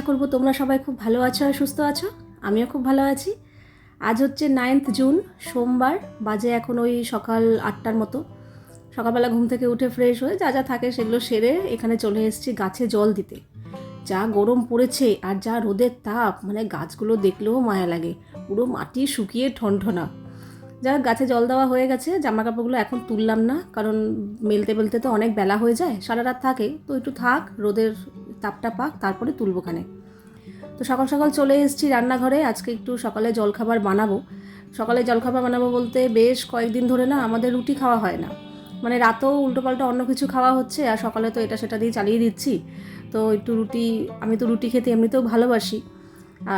আশা করব তোমরা সবাই খুব ভালো আছো আর সুস্থ আছো। আমিও খুব ভালো আছি। আজ হচ্ছে নাইন্থ জুন সোমবার, বাজে এখন ওই সকাল আটটার মতো। সকালবেলা ঘুম থেকে উঠে ফ্রেশ হয়ে যা যা থাকে সেগুলো সেরে এখানে চলে এসেছি গাছে জল দিতে। যা গরম পড়েছে আর যা রোদের তাপ মানে গাছগুলো দেখলেও মায়া লাগে। পুরো মাটি শুকিয়ে ঠনঠনা। যা গাছে জল দেওয়া হয়ে গেছে জামা কাপড়গুলো এখন তুললাম না, কারণ মেলতে মেলতে তো অনেক বেলা হয়ে যায় সারা রাত থাকে। তো একটু থাক, রোদের তাপটা পাক, তারপরে তুলবোখানে তো সকাল সকাল চলে এসেছি রান্নাঘরে, আজকে একটু সকালে জলখাবার বানাবো। সকালে জলখাবার বানাবো বলতে বেশ কয়েকদিন ধরে না আমাদের রুটি খাওয়া হয় না। মানে রাতেও উল্টোপাল্টা অন্য কিছু খাওয়া হচ্ছে, আর সকালে তো এটা সেটা দিয়ে চালিয়ে দিচ্ছি। তো একটু রুটি, আমি তো রুটি খেতে এমনিতেও ভালোবাসি,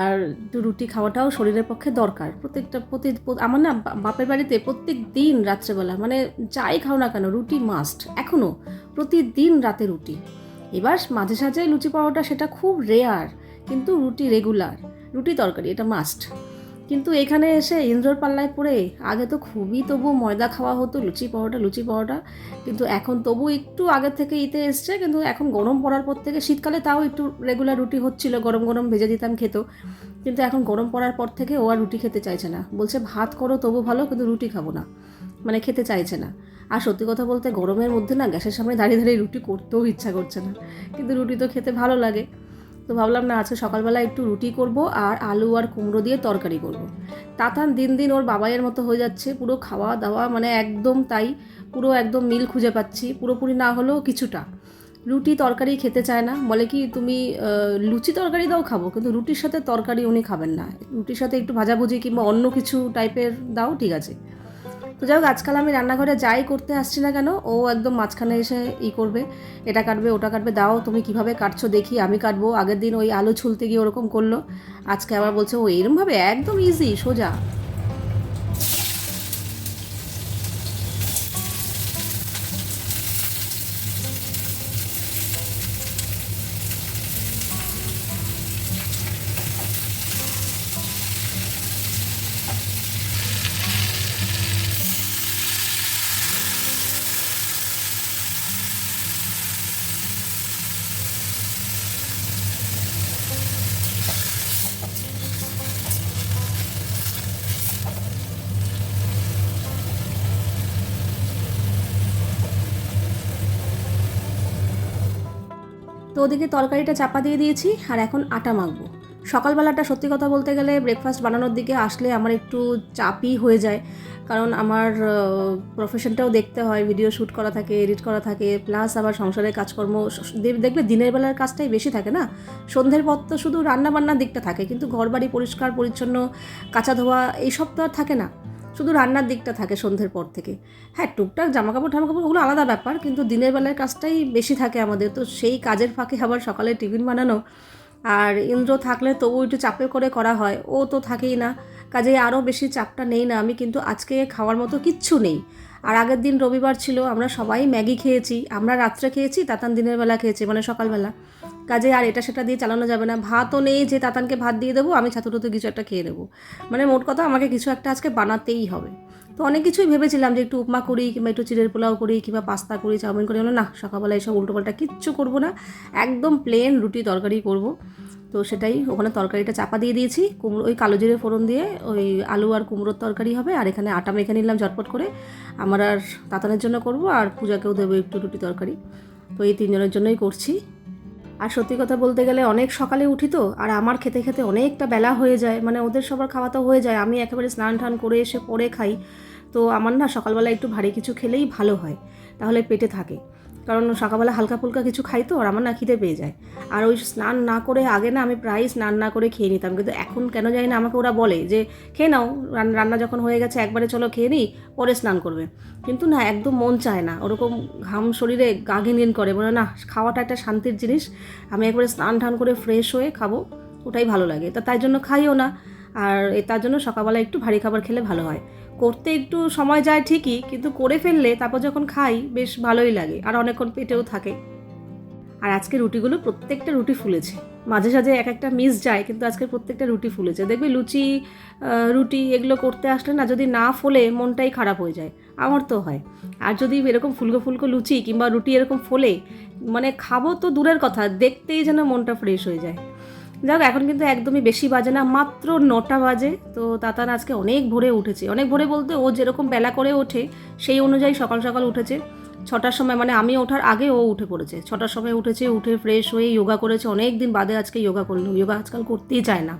আর একটু রুটি খাওয়াটাও শরীরের পক্ষে দরকার। প্রত্যেকটা, প্রতি আমার না বাপের বাড়িতে প্রত্যেক দিন রাত্রেবেলা মানে যাই খাও না কেন, রুটি মাস্ট এখনও প্রতিদিন রাতে রুটি। এবার মাঝে সাঝে লুচি পরোটা সেটা খুব রেয়ার কিন্তু রুটি রেগুলার রুটি তরকারি, এটা মাস্ট কিন্তু এখানে এসে ইন্দ্রর পাল্লায় পড়ে, আগে তো খুবই তবু ময়দা খাওয়া হতো, লুচি পরোটা লুচি পরোটা, কিন্তু এখন তবু একটু আগের থেকে ইতে এসছে, কিন্তু এখন গরম পড়ার পর থেকে, শীতকালে তাও একটু রেগুলার রুটি হচ্ছিল, গরম গরম ভেজে দিতাম খেত। কিন্তু এখন গরম পড়ার পর থেকে ও আর রুটি খেতে চাইছে না। বলছে, ভাত করো তবু ভালো, কিন্তু রুটি খাব না। মানে খেতে চাইছে না। আর সত্যি কথা বলতে গরমের মধ্যে না গ্যাসের সামনে দাঁড়িয়ে দাঁড়িয়ে রুটি করতেও ইচ্ছা করছে না। কিন্তু রুটি তো খেতে ভালো লাগে। তো ভাবলাম না আজকে সকালবেলা একটু রুটি করব আর আলু আর কুমড়ো দিয়ে তরকারি করব। তাতান দিন দিন ওর বাবাইয়ের মতো হয়ে যাচ্ছে। পুরো খাওয়া দাওয়া মানে একদম তাই পুরো একদম মিল খুঁজে পাচ্ছি। পুরোপুরি না হলেও কিছুটা। রুটি তরকারি খেতে চায় না। বলে কি, তুমি লুচি তরকারি দাও খাব? কিন্তু রুটির সাথে তরকারি উনি খাবেন না। রুটির সাথে একটু ভাজাভুজি কিংবা অন্য কিছু টাইপের দাও, ঠিক আছে। তো যাই হোক, আজকাল আমি রান্নাঘরে যাই করতে আসছি না কেন, ও একদম মাঝখানে এসে ই করবে, এটা কাটবে, ওটা কাটবে, দাও, তুমি কীভাবে কাটছো দেখি, আমি কাটবো, আগের দিন ওই আলু ছুলতে গিয়ে ওরকম করল, আজকে আবার বলছে, ও এরমভাবে একদম ইজি সোজা। ওদিকে তরকারিটা চাপা দিয়ে দিয়েছি আর এখন আটা মাখবো। সকালবেলাটা সত্যি কথা বলতে গেলে ব্রেকফাস্ট বানানোর দিকে আসলে আমার একটু চাপই হয়ে যায়। কারণ আমার প্রফেশনটাও দেখতে হয় ভিডিও শ্যুট করা থাকে এডিট করা থাকে প্লাস আবার সংসারের কাজকর্ম দেখবে দিনের বেলার কাজটাই বেশি থাকে না? সন্ধ্যের পর তো শুধু রান্নাবান্নার দিকটা থাকে, কিন্তু ঘরবাড়ি পরিষ্কার, পরিচ্ছন্ন, কাঁচা ধোয়া, এইসব তো আর থাকে না। শুধু রান্নার দিকটা থাকে সন্ধ্যের পর থেকে। হ্যাঁ টুকটাক জামাকাপড়, ঠামাকাপড় ওগুলো আলাদা ব্যাপার, কিন্তু দিনের বেলার কাজটাই বেশি থাকে আমাদের। তো সেই কাজের ফাঁকে আবার সকালে টিফিন বানানো। আর ইন্দ্র থাকলে তবু একটু চাপে করে করা হয়। ও তো থাকেই না। কাজে আরও বেশি চাপটা নেই না আমি, কিন্তু আজকে খাওয়ার মতো কিচ্ছু নেই। আর আগের দিন রবিবার ছিল, আমরা সবাই ম্যাগি খেয়েছি। আমরা রাত্রে খেয়েছি, তাতান দিনের বেলা খেয়েছি মানে সকালবেলা। কাজে আর এটা সেটা দিয়ে চালানো যাবে না। ভাতও নেই যে তাতানকে ভাত দিয়ে দেবো, আমি ছাতুটাতে কিছু একটা খেয়ে নেব। মানে মোট কথা আমাকে কিছু একটা আজকে বানাতেই হবে। তো অনেক কিছুই ভেবেছিলাম যে একটু উপমা করি, কিংবা একটু চিড়ের পোলাও করি, কিংবা পাস্তা করি, চাউমিন করি। না সকালবেলা এইসব উল্টোপাল্টা কিচ্ছু করব না। একদম প্লেন রুটি তরকারি করব। তো সেটাই ওখানে তরকারিটা চাপা দিয়ে দিয়েছি। কুমড়ো, ওই কালো জিরে ফোড়ন দিয়ে ওই আলু আর কুমড়োর তরকারি হবে আর এখানে আটা মেখে নিলাম ঝটপট করে। আমার আর তাতানের জন্য করব আর পূজাকেও দেবো একটু রুটি তরকারি। তো এই তিনজনের জন্যই করছি। আর সত্যি কথা বলতে গেলে অনেক সকালে উঠি তো, আর আমার খেতে খেতে অনেকটা বেলা হয়ে যায়। মানে ওদের সবার খাওয়া তো হয়ে যায়, আমি একেবারে স্নান টান করে এসে পরে খাই। তো আমার না সকালবেলা একটু ভারী কিছু খেলেই ভালো হয়, তাহলে পেটে থাকে। কারণ সকালবেলা হালকা ফুলকা কিছু খাই তো, আর আমার না খিদে পেয়ে যায়। আর ওই স্নান না করে আগে না আমি প্রায়ই স্নান না করে খেয়ে নিতাম। কিন্তু এখন কেন জানি না আমাকে ওরা বলে যে, খেয়ে নাও, রান- রান্না যখন হয়ে গেছে একবারে চলো খেয়ে নিই পরে স্নান করবে। কিন্তু না, একদম মন চায় না। ওরকম ঘাম শরীরে গা ঘিনঘিন করে। বলে, না, খাওয়াটা একটা শান্তির জিনিস। আমি একবারে স্নান টান করে ফ্রেশ হয়ে খাব। ওটাই ভালো লাগে। তা তাই জন্য খাইও না। আর তার জন্য সকালবেলা একটু ভারী খাবার খেলে ভালো হয়। করতে একটু সময় যায় ঠিকই, কিন্তু করে ফেললে তারপর যখন খাই বেশ ভালোই লাগে, আর অনেকক্ষণ পেটেও থাকে। আর আজকে রুটিগুলো প্রত্যেকটা রুটি ফুলেছে। মাঝে সাঝে এক একটা মিস যায়, কিন্তু আজকে প্রত্যেকটা রুটি ফুলেছে। দেখবি লুচি রুটি এগুলো করতে আসলে না, যদি না ফোলে মনটাই খারাপ হয়ে যায়। আমার তো হয়। আর যদি এরকম ফুলকো ফুলকো লুচি কিংবা রুটি এরকম ফোলে মানে খাব তো দূরের কথা, দেখতেই যেন মনটা ফ্রেশ হয়ে যায়। যাক, এখন কিন্তু একদমই বেশি বাজে না, মাত্র নটা বাজে। তো তাতান আজকে অনেক ভোরে উঠেছে। অনেক ভোরে বলতে ও যেরকম বেলা করে ওঠে, সেই অনুযায়ী সকাল সকাল উঠেছে। ছটার সময় মানে আমি ওঠার আগে ও উঠে পড়েছে। ছটার সময় উঠেছে, উঠে ফ্রেশ হয়ে যোগা করেছে। অনেক দিন বাদে আজকে যোগা করল। যোগা আজকাল করতেই চায় না।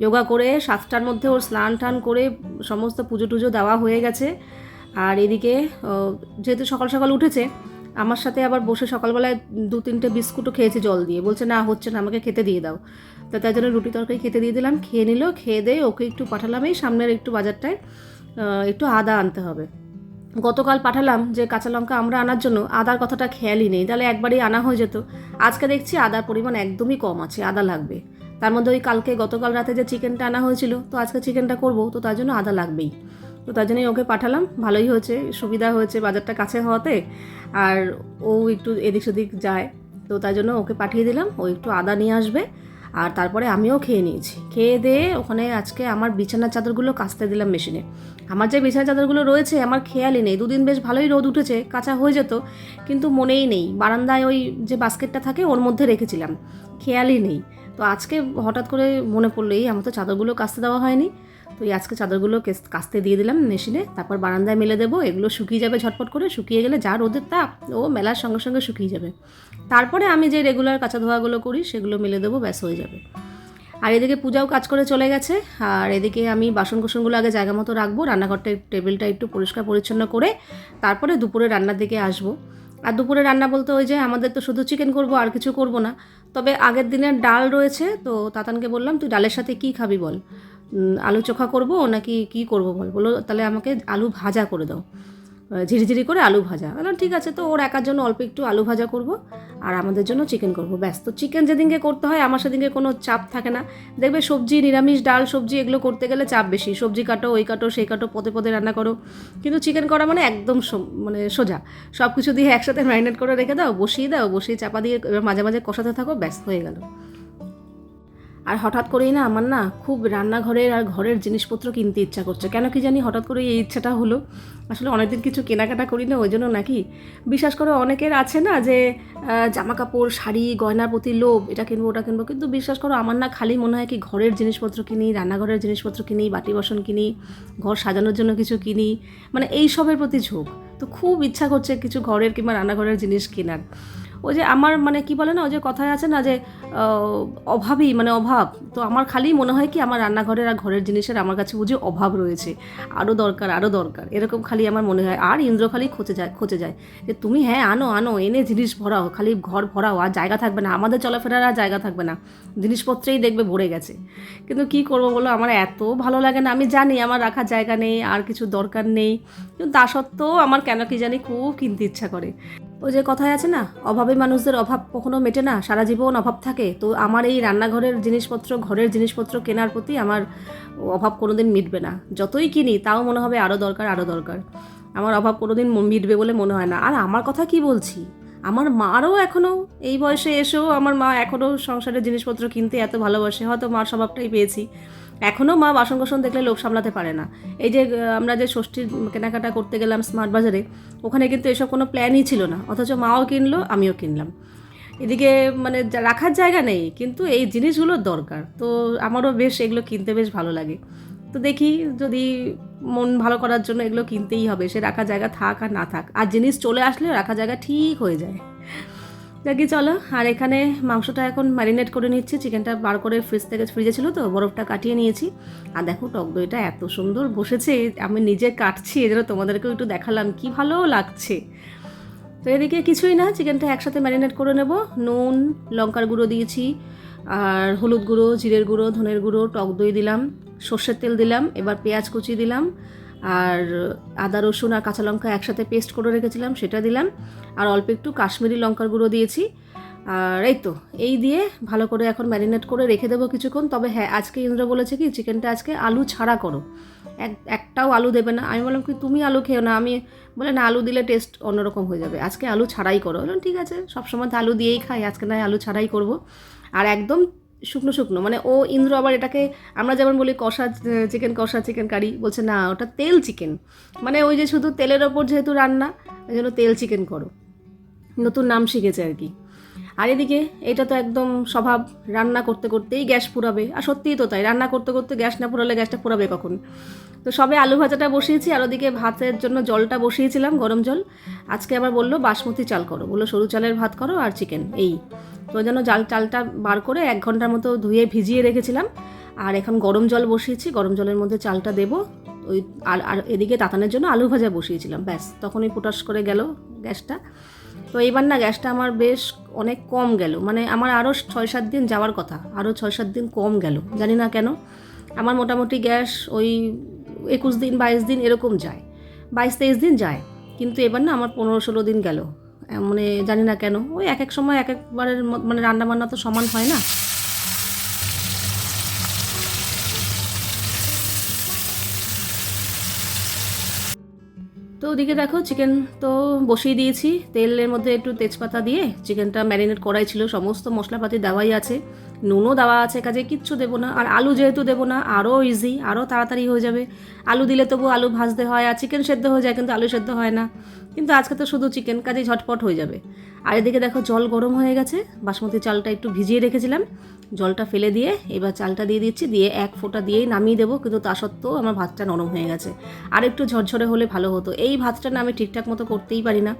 যোগা করে সাতটার মধ্যে ওর স্নান টান করে সমস্ত পুজো টুজো দেওয়া হয়ে গেছে। আর এদিকে যেহেতু সকাল সকাল উঠেছে আমার সাথে আবার বসে সকালবেলায় দু তিনটে বিস্কুটও খেয়েছে জল দিয়ে। বলছে, না, হচ্ছে না, আমাকে খেতে দিয়ে দাও। তো তার জন্য রুটি তরকারি খেতে দিয়ে দিলাম, খেয়ে নিল, খেয়ে দিয়ে ওকে একটু পাঠালাম। এই সামনের একটু বাজারটায় একটু আদা আনতে হবে। গতকাল পাঠালাম যে, কাঁচা লঙ্কা আমরা আনার জন্য আদার কথাটা খেয়ালই নেই, তাহলে একবারই আনা হয়ে যেত। আজকে দেখছি আদার পরিমাণ একদমই কম আছে, আদা লাগবে। তার মধ্যে ওই কালকে গতকাল রাতে যে চিকেনটা আনা হয়েছিল, তো আজকে চিকেনটা করব, তো তার জন্য আদা লাগবেই। তো তার জন্যই ওকে পাঠালাম। ভালোই হয়েছে, সুবিধা হয়েছে বাজারটা কাছে হওয়াতে। আর ও একটু এদিক সেদিক যায়, তো তার জন্য ওকে পাঠিয়ে দিলাম। ও একটু আদা নিয়ে আসবে, আর তারপরে আমিও খেয়ে নিয়েছি। খেয়ে দিয়ে ওখানে আজকে আমার বিছানার চাদরগুলো কাচতে দিলাম মেশিনে। আমার যে বিছানার চাদরগুলো রয়েছে, আমার খেয়ালই নেই। দুদিন বেশ ভালোই রোদ উঠেছে, কাঁচা হয়ে যেত, কিন্তু মনেই নেই। বারান্দায় ওই যে বাস্কেটটা থাকে, ওর মধ্যে রেখেছিলাম। খেয়ালই নেই। তো আজকে হঠাৎ করে মনে পড়ল, এই আমার তো চাদরগুলো কাচতে দেওয়া হয়নি। তো এই আজকে চাদরগুলো কেস- কাচতে দিয়ে দিলাম মেশিনে, তারপর বারান্দায় মেলে দেবো, এগুলো শুকিয়ে যাবে ঝটপট করে, শুকিয়ে গেলে যা রোদের তাপ, ও মেলার সঙ্গে সঙ্গে শুকিয়ে যাবে। তারপরে আমি যে রেগুলার কাঁচা ধোয়াগুলো করি, সেগুলো মেলে দেবো, ব্যাস হয়ে যাবে। আর এদিকে পূজাও কাজ করে চলে গেছে, আর এদিকে আমি বাসন কোসনগুলো আগে জায়গা মতো রাখব রান্নাঘরটা টেবিলটা একটু পরিষ্কার পরিচ্ছন্ন করে, তারপরে দুপুরে রান্নার দিকে আসব। আর দুপুরে রান্না বলতে ওই যে আমাদের তো শুধু চিকেন করব, আর কিছু করব না। তবে আগের দিনের ডাল রয়েছে, তো তাতানকে বললাম, তুই ডালের সাথে কি খাবি বল? আলু চোখা করব নাকি কি করব বল? বলো, তাহলে আমাকে আলু ভাজা করে দাও। ঝিরিঝিরি করে আলু ভাজা। বললাম, ঠিক আছে, তো ওর একার জন্য অল্প একটু আলু ভাজা করব আর আমাদের জন্য চিকেন করব। ব্যাস, তো চিকেন যেদিনকে করতে হয়, আমার সেদিনকে কোনো চাপ থাকে না। দেখবে সবজি, নিরামিষ ডাল, সবজি এগুলো করতে গেলে চাপ বেশি। সবজি কাটো, ওই কাটো, সেই কাটো, পদে পদে রান্না করো। কিন্তু চিকেন করা মানে একদম মানে সোজা। সব কিছু দিয়ে একসাথে ম্যারিনেট করে রেখে দাও, বসিয়ে দাও, বসিয়ে চাপা দিয়ে মাঝে মাঝে কষাতে থাকো, ব্যাস, হয়ে গেল। আর হঠাৎ করেই না আমার না খুব রান্নাঘরের আর ঘরের জিনিসপত্র কিনতে ইচ্ছা করছে। কেন কি জানি হঠাৎ করে এই ইচ্ছাটা হলো। আসলে অনেকদিন কিছু কেনাকাটা করি না, ওই জন্য নাকি বিশ্বাস করে অনেকের আছে না যে জামা কাপড় শাড়ি, গয়নার প্রতি লোভ, এটা কিনবো, ওটা কিনবো, কিন্তু বিশ্বাস করো আমার না খালি মনে হয় কি ঘরের জিনিসপত্র কিনি, রান্নাঘরের জিনিসপত্র কিনি, বাটি বাসন কিনি, ঘর সাজানোর জন্য কিছু কিনি মানে এই সবের প্রতি ঝোঁক। তো খুব ইচ্ছা করছে কিছু ঘরের কিংবা রান্নাঘরের জিনিস কেনার। ওই যে আমার মানে কি বলে না ওই যে কথায় আছে না যে অভাবই মানে অভাব। তো আমার খালি মনে হয় কি আমার রান্নাঘরের আর ঘরের জিনিসের আমার কাছে বুঝে অভাব রয়েছে। আরও দরকার আরও দরকার। এরকম খালি আমার মনে হয়। আর ইন্দ্র খালি খোঁজে যায় খোঁজে যায়। যে তুমি হ্যাঁ আনো আনো, এনে জিনিস ভরাও, খালি ঘর ভরাও, আর জায়গা থাকবে না। আমাদের চলাফেরার আর জায়গা থাকবে না। জিনিসপত্রেই দেখবে ভরে গেছে। কিন্তু কি করব বলো, আমার এত ভালো লাগে না। আমি জানি আমার রাখার জায়গা নেই, আর কিছু দরকার নেই। কিন্তু তা সত্ত্বেও আমার কেন কি জানি খুব কিনতে ইচ্ছা করে। ওই যে কথায় আছে না, অভাবে মানুষদের অভাব কখনো মেটে না, সারা জীবন অভাব থাকে। তো আমার এই রান্নাঘরের জিনিসপত্র, ঘরের জিনিসপত্র কেনার প্রতি আমার অভাব কোনোদিন মিটবে না। যতই কিনি, তাও মনে হবে আরও দরকার আরও দরকার। আমার অভাব কোনোদিন ম- মিটবে বলে মনে হয় না। আর আমার কথা কি বলছি? আমার মারও এখনও এই বয়সে এসেও আমার মা এখনও সংসারের জিনিসপত্র কিনতে এত ভালোবাসে। হয়তো মার স্বভাবটাই পেয়েছি। এখনও মা বাসন কোসন দেখলে লোক সামলাতে পারে না। এই যে আমরা যে ষষ্ঠীর কেনাকাটা করতে গেলাম স্মার্ট বাজারে, ওখানে কিন্তু এসব কোনো প্ল্যানই ছিল না। অথচ মাও কিনলো, আমিও কিনলাম। এদিকে মানে রাখার জায়গা নেই, কিন্তু এই জিনিসগুলোর দরকার। তো আমারও বেশ, এগুলো কিনতে বেশ ভালো লাগে। তো দেখি যদি মন ভালো করার জন্য এগুলো কিনতেই হবে। সে রাখার জায়গা থাক আর না থাক। আর জিনিস চলে আসলে রাখার জায়গা ঠিক হয়ে যায়। দেখি চলো, আর এখানে মাংসটা এখন ম্যারিনেট করে নিচ্ছি। চিকেনটা বার করে ফ্রিজ থেকে ফ্রিজে ছিল তো, বরফটা কাটিয়ে নিয়েছি। আর দেখো, টক দইটা এত সুন্দর বসেছে, আমি নিজে কাটছি এজন্য তোমাদেরকেও একটু দেখালাম, কি ভালো লাগছে। তো এদিকে কিছুই না চিকেনটা একসাথে ম্যারিনেট করে নেব। নুন, লঙ্কার গুঁড়ো দিয়েছি, আর হলুদ গুঁড়ো, জিরের গুঁড়ো, ধনের গুঁড়ো, টক দই দিলাম, সর্ষের তেল দিলাম, এবার পেঁয়াজ কুচি দিলাম আর, আদা, রসুন আর কাঁচা লঙ্কা একসাথে পেস্ট করে রেখেছিলাম, সেটা দিলাম। আর অল্প একটু কাশ্মীরি লঙ্কার গুঁড়ো দিয়েছি। আর এই তো, এই দিয়ে ভালো করে এখন ম্যারিনেট করে রেখে দেবো কিছুক্ষণ। তবে হ্যাঁ আজকে ইন্দ্র বলেছে কি চিকেনটা আজকে আলু ছাড়া করো। এক, একটাও আলু দেবে না। আমি বললাম কি, তুমি আলু খেও না। আমি বলে, না, আলু দিলে টেস্ট অন্যরকম হয়ে যাবে। আজকে আলু ছাড়াই করো। বললাম, ঠিক আছে, সবসময় তো আলু দিয়েই খাই, আজকে নয়, আলু ছাড়াই করব। আর একদম শুকনো শুকনো মানে ও ইন্দ্র আবার এটাকে, আমরা যেমন বলি কষা, চিকেন কষা, চিকেন কারি, বলছে না, ওটা তেল চিকেন। মানে ওই যে শুধু তেলের ওপর যেহেতু রান্না, ওই জন্য তেল চিকেন করো। নতুন নাম শিখেছে আর কি। আর এদিকে এটা তো একদম স্বভাব, রান্না করতে করতেই গ্যাস পুরাবে আর সত্যিই তো তাই, রান্না করতে করতে গ্যাস না পুরালে গ্যাসটা পুরাবে কখন? তো সবে আলু ভাজাটা বসিয়েছি, আর ওদিকে ভাতের জন্য জলটা বসিয়েছিলাম, গরম জল। আজকে আবার বলল, বাসমতি চাল করো। বলল, সরু চালের ভাত করো আর চিকেন, এই। তো ওই জন্য জাল, চালটা বার করে এক ঘণ্টার মতো ধুয়ে ভিজিয়ে রেখেছিলাম। আর এখন গরম জল বসিয়েছি, গরম জলের মধ্যে চালটা দেবো। ওই আর এদিকে তাতানের জন্য আলু ভাজা বসিয়েছিলাম, ব্যাস। তখনই পোটাস করে গেল গ্যাসটা। তো এবার না গ্যাসটা আমার বেশ অনেক কম গেল। মানে আমার আরও ছয় সাত দিন যাওয়ার কথা আরও ছয় সাত দিন কম গেল। জানি না কেন, আমার মোটামুটি গ্যাস ওই একুশ দিন, বাইশ দিন এরকম যায়। বাইশ, তেইশ দিন যায়, কিন্তু এবার না আমার পনেরো, ষোলো দিন গেল। মানে জানি না কেন, ওই এক এক সময় এক একবারের মানে রান্না বান্না তো সমান হয় না। ওদিকে দেখো চিকেন তো বসিয়ে দিয়েছি। তেলের মধ্যে একটু তেজপাতা দিয়ে চিকেনটা ম্যারিনেট করাই ছিল। সমস্ত মশলাপাতি দেওয়াই আছে। নুনও দেওয়া আছে কাজে, কিচ্ছু দেবো না। আর আলু যেহেতু দেবো না আরও ইজি আরও তাড়াতাড়ি হয়ে যাবে। আলু দিলে তবু আলু ভাজতে হয়, আর চিকেন সেদ্ধ হয়ে যায় কিন্তু আলু সেদ্ধ হয় না। কিন্তু আজকে তো শুধু চিকেন কাজেই ঝটপট হয়ে যাবে। আর এদিকে দেখো জল গরম হয়ে গেছে, বাসমতি চালটা একটু ভিজিয়ে রেখেছিলাম। জলটা ফেলে দিয়ে এবার চালটা দিয়ে দিচ্ছি, দিয়ে এক ফোঁটা দিয়েই নামিয়ে দেবো, কিন্তু তা সত্ত্বেও আমার ভাতটা নরম হয়ে গেছে। আর একটু ঝরঝরে হলে ভালো হতো। এই ভাতটা না আমি ঠিকঠাক মতো করতেই পারি না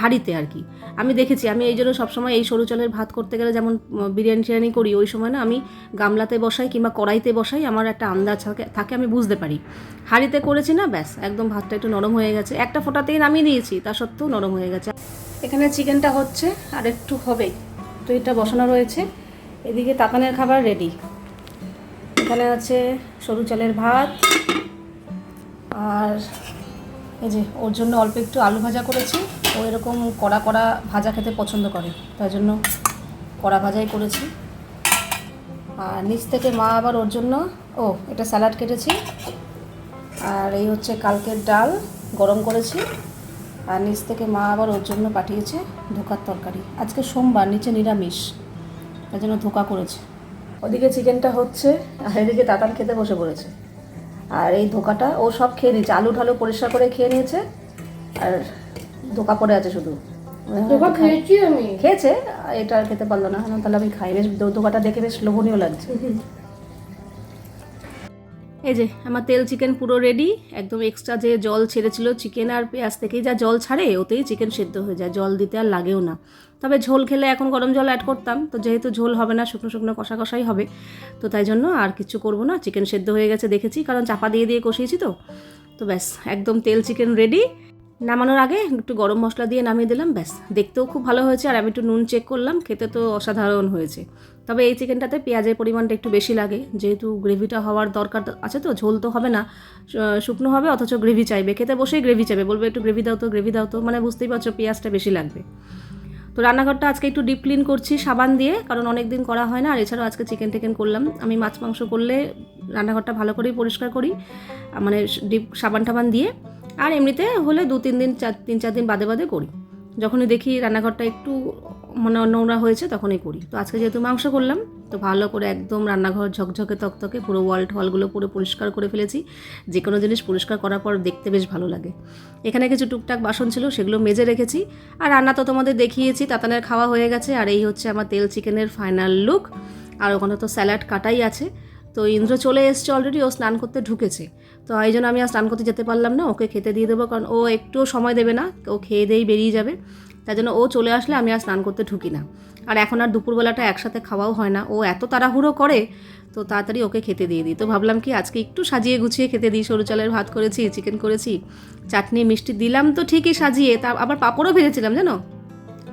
হাঁড়িতে আর কি। আমি দেখেছি, আমি এই জন্য সবসময় এই সরু চালের ভাত করতে গেলে যেমন বিরিয়ানি টিরিয়ানি করি, ওই সময় না আমি গামলাতে বসাই কিংবা কড়াইতে বসাই, আমার একটা আন্দাজ থাকে থাকে আমি বুঝতে পারি। হাঁড়িতে করেছি না, ব্যাস, একদম ভাতটা একটু নরম হয়ে গেছে। একটা ফোঁটাতেই নামিয়ে দিয়েছি, তা সত্ত্বেও নরম হয়ে গেছে। এখানে চিকেনটা হচ্ছে আর একটু হবে। তো এটা বসানো রয়েছে। এদিকে তাতানের খাবার রেডি এখানে আছে সরু চালের ভাত। আর এই যে ওর জন্য অল্প একটু আলু ভাজা করেছি। ও এরকম কড়া কড়া ভাজা খেতে পছন্দ করে। তাই জন্য কড়া ভাজাই করেছি। আর নিচ থেকে মা আবার ওর জন্য, ও, এটা স্যালাড কেটেছি। আর এই হচ্ছে কালকের ডাল গরম করেছি। আর নিচ থেকে মা আবার ওর জন্য পাঠিয়েছে ধোকার তরকারি। আজকে সোমবার নিচে নিরামিষ। তাই জন্য ধোকা করেছে। ওদিকে চিকেনটা হচ্ছে আর এদিকে তাতান খেতে বসে পড়েছে। আর এই ধোকাটা ও সব খেয়ে নিয়েছে। আলু ঢালু পরিষ্কার করে খেয়ে নিয়েছে আর ধোকা পড়ে আছে শুধু। খেয়েছি এটা খেতে পারল না। তাহলে আমি খাই। বেশ ধোকাটা দেখে বেশ লোভনীয় লাগছে। এই যে, আমার তেল চিকেন পুরো রেডি একদম এক্সট্রা যে জল ছেড়েছিল চিকেন আর পেঁয়াজ থেকেই যা জল ছাড়ে, ওতেই চিকেন সেদ্ধ হয়ে যায়। জল দিতে আর লাগেও না। তবে ঝোল খেলে এখন গরম জল অ্যাড করতাম। তো যেহেতু ঝোল হবে না, শুকনো শুকনো কষা কষাই হবে। তো তাই জন্য আর কিছু করব না। চিকেন সেদ্ধ হয়ে গেছে, দেখেছি। কারণ চাপা দিয়ে দিয়ে কষিয়েছি তো। তো ব্যাস, একদম তেল চিকেন রেডি নামানোর আগে একটু গরম মশলা দিয়ে নামিয়ে দিলাম, ব্যাস। দেখতেও খুব ভালো হয়েছে আর আমি একটু নুন চেক করলাম, খেতে তো অসাধারণ হয়েছে। তবে এই চিকেনটাতে পেঁয়াজের পরিমাণটা একটু বেশি লাগে, যেহেতু গ্রেভিটা হওয়ার দরকার আছে তো, ঝোল তো হবে না শুকনো হবে, অথচ গ্রেভি চাইবে। খেতে বসেই গ্রেভি চাইবে, বলবে একটু গ্রেভি দাও তো, গ্রেভি দাও তো মানে বুঝতেই পারছ পেঁয়াজটা বেশি লাগবে। তো রান্নাঘরটা আজকে একটু ডিপ ক্লিন করছি সাবান দিয়ে, কারণ অনেক দিন করা হয় না, আর এছাড়াও আজকে চিকেন টিকেন করলাম। আমি মাছ, মাংস করলে রান্নাঘরটা ভালো করেই পরিষ্কার করি মানে ডিপ সাবান টাবান দিয়ে। আর এমনিতে হলে দু তিন দিন, চার, তিন, চার দিন বাদে বাদে করি। যখনই দেখি রান্নাঘরটা একটু মানে নোংরা হয়েছে, তখনই করি। তো আজকে যেহেতু মাংস করলাম, তো ভালো করে একদম রান্নাঘর ঝকঝকে তকতকে পুরো ওয়াল টওয়ালগুলো পুরো পরিষ্কার করে ফেলেছি। যে কোনো জিনিস পরিষ্কার করার পর দেখতে বেশ ভালো লাগে। এখানে কিছু টুকটাক বাসন ছিল, সেগুলো মেজে রেখেছি। আর রান্না তো তোমাদের দেখিয়েছি, তাতানের খাওয়া হয়ে গেছে। আর এই হচ্ছে আমার তেল চিকেনের ফাইনাল লুক। আর ওখানে তো স্যালাড কাটাই আছে। তো ইন্দ্র চলে এসছে অলরেডি ও স্নান করতে ঢুকেছে। তো এই জন্য আমি আর স্নান করতে যেতে পারলাম না, ওকে খেতে দিয়ে দেবো, কারণ ও একটুও সময় দেবে না ও খেয়ে দিয়েই বেরিয়ে যাবে। তাই জন্য ও চলে আসলে আমি আর স্নান করতে ঢুকি না। আর এখন আর দুপুরবেলাটা একসাথে খাওয়াও হয় না, ও এত তাড়াহুড়ো করে, তো তাড়াতাড়ি ওকে খেতে দিয়ে দিই। তো ভাবলাম কি, আজকে একটু সাজিয়ে গুছিয়ে খেতে দিই, সরু চালের ভাত করেছি চিকেন করেছি, চাটনি, মিষ্টি দিলাম তো ঠিকই সাজিয়ে, তা আবার পাঁপড়ও ভেজেছিলাম জানো?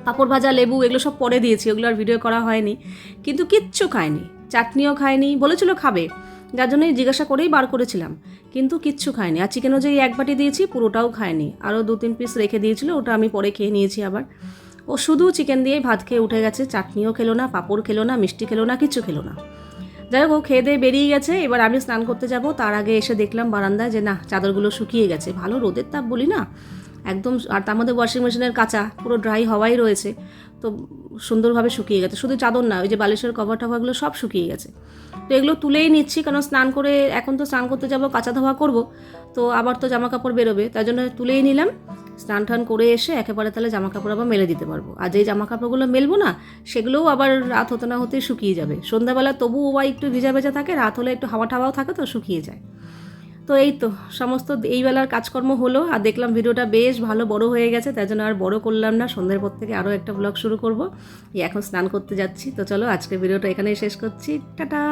পাঁপড় ভাজা, লেবু, এগুলো সব পরে দিয়েছি, ওগুলো আর ভিডিও করা হয়নি, কিন্তু কিচ্ছু খায়নি চাটনিও খায়নি, বলেছিল খাবে। যার জন্যই জিজ্ঞাসা করেই বার করেছিলাম। কিন্তু কিচ্ছু খায়নি। আর চিকেনও যে এক বাটি দিয়েছি, পুরোটাও খায়নি। আরও দু তিন পিস রেখে দিয়েছিল, ওটা আমি পরে খেয়ে নিয়েছি আবার। ও শুধু চিকেন দিয়েই ভাত খেয়ে উঠে গেছে। চাটনিও খেলো না, পাঁপড় খেলো না, মিষ্টি খেলো না, কিচ্ছু খেলো না। যাই হোক, ও খেয়ে দিয়ে বেরিয়ে গেছে। এবার আমি স্নান করতে যাব। তার আগে এসে দেখলাম বারান্দায় যে না চাদরগুলো শুকিয়ে গেছে। ভালো রোদের তাপ বলি না? একদম, আর তার মধ্যে ওয়াশিং মেশিনের কাঁচা, পুরো ড্রাই হওয়াই রয়েছে। তো সুন্দরভাবে শুকিয়ে গেছে। শুধু চাদর না, ওই যে বালিশের কভার টভারগুলো সব শুকিয়ে গেছে। তো এগুলো তুলেই নিচ্ছি, কারণ স্নান করে এখন তো স্নান করতে যাব, কাঁচা ধোয়া করব। তো আবার তো জামা কাপড় বেরোবে, তাই জন্য তুলেই নিলাম। স্নান টান করে এসে একেবারে তাহলে জামা কাপড় আবার মেলে দিতে পারব। আর যেই জামা কাপড়গুলো মেলবো না, সেগুলোও আবার রাত হতে না হতেই শুকিয়ে যাবে। সন্ধ্যাবেলা তবুও বা একটু ভিজা ভেজা থাকে, রাত হলে একটু হাওয়া টাওয়াও থাকে তো শুকিয়ে যায়। তো এই তো, সমস্ত এইবেলার কাজকর্ম হলো, আর দেখলাম ভিডিওটা বেশ ভালো বড় হয়ে গেছে, তাই জন্য আর বড় করলাম না। সন্ধ্যের পর থেকে আরও একটা ব্লগ শুরু করব। এখন স্নান করতে যাচ্ছি, তো চলো আজকের ভিডিওটা এখানেই শেষ করছি। টাটা!